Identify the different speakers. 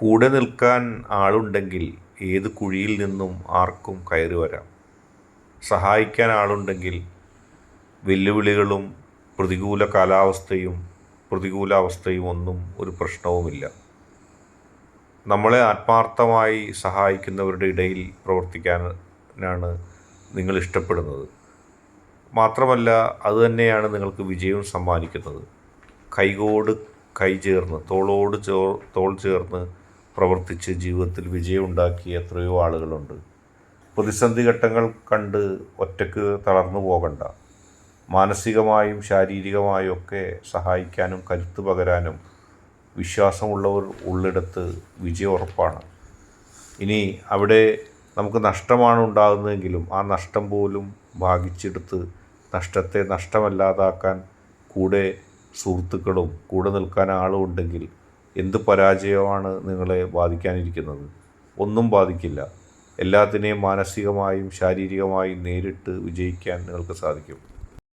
Speaker 1: കൂടെ നിൽക്കാൻ ആളുണ്ടെങ്കിൽ ഏത് കുഴിയിൽ നിന്നും ആർക്കും കയറി വരാം. സഹായിക്കാൻ ആളുണ്ടെങ്കിൽ വെല്ലുവിളികളും പ്രതികൂല കാലാവസ്ഥയും പ്രതികൂലാവസ്ഥയും ഒന്നും ഒരു പ്രശ്നവുമില്ല. നമ്മളെ ആത്മാർത്ഥമായി സഹായിക്കുന്നവരുടെ ഇടയിൽ പ്രവർത്തിക്കാനാണ് നിങ്ങൾ ഇഷ്ടപ്പെടുന്നത്. മാത്രമല്ല അതുതന്നെയാണ് നിങ്ങൾക്ക് വിജയവും സമ്മാനിക്കുന്നത്. കൈകോട് കൈ ചേർന്ന് തോളോട് ചോ തോൾ ചേർന്ന് പ്രവർത്തിച്ച് ജീവിതത്തിൽ വിജയം ഉണ്ടാക്കിയ എത്രയോ ആളുകളുണ്ട്. പ്രതിസന്ധി ഘട്ടങ്ങൾ കണ്ട് ഒറ്റയ്ക്ക് തളർന്നു പോകണ്ട. മാനസികമായും ശാരീരികമായും ഒക്കെ സഹായിക്കാനും കരുത്ത് പകരാനും വിശ്വാസമുള്ളവർ ഉള്ളിടത്ത് വിജയം ഉറപ്പാണ്. ഇനി അവിടെ നമുക്ക് നഷ്ടമാണ് ഉണ്ടാകുന്നതെങ്കിലും ആ നഷ്ടം പോലും ഭാഗിച്ചെടുത്ത് നഷ്ടത്തെ നഷ്ടമല്ലാതാക്കാൻ കൂടെ സുഹൃത്തുക്കളും കൂടെ നിൽക്കാൻ ആളും ഉണ്ടെങ്കിൽ എന്ത് പരാജയമാണ് നിങ്ങളെ ബാധിക്കാനിരിക്കുന്നത്? ഒന്നും ബാധിക്കില്ല. എല്ലാത്തിനെയും മാനസികമായും ശാരീരികമായും നേരിട്ട് വിജയിക്കാൻ നിങ്ങൾക്ക് സാധിക്കും.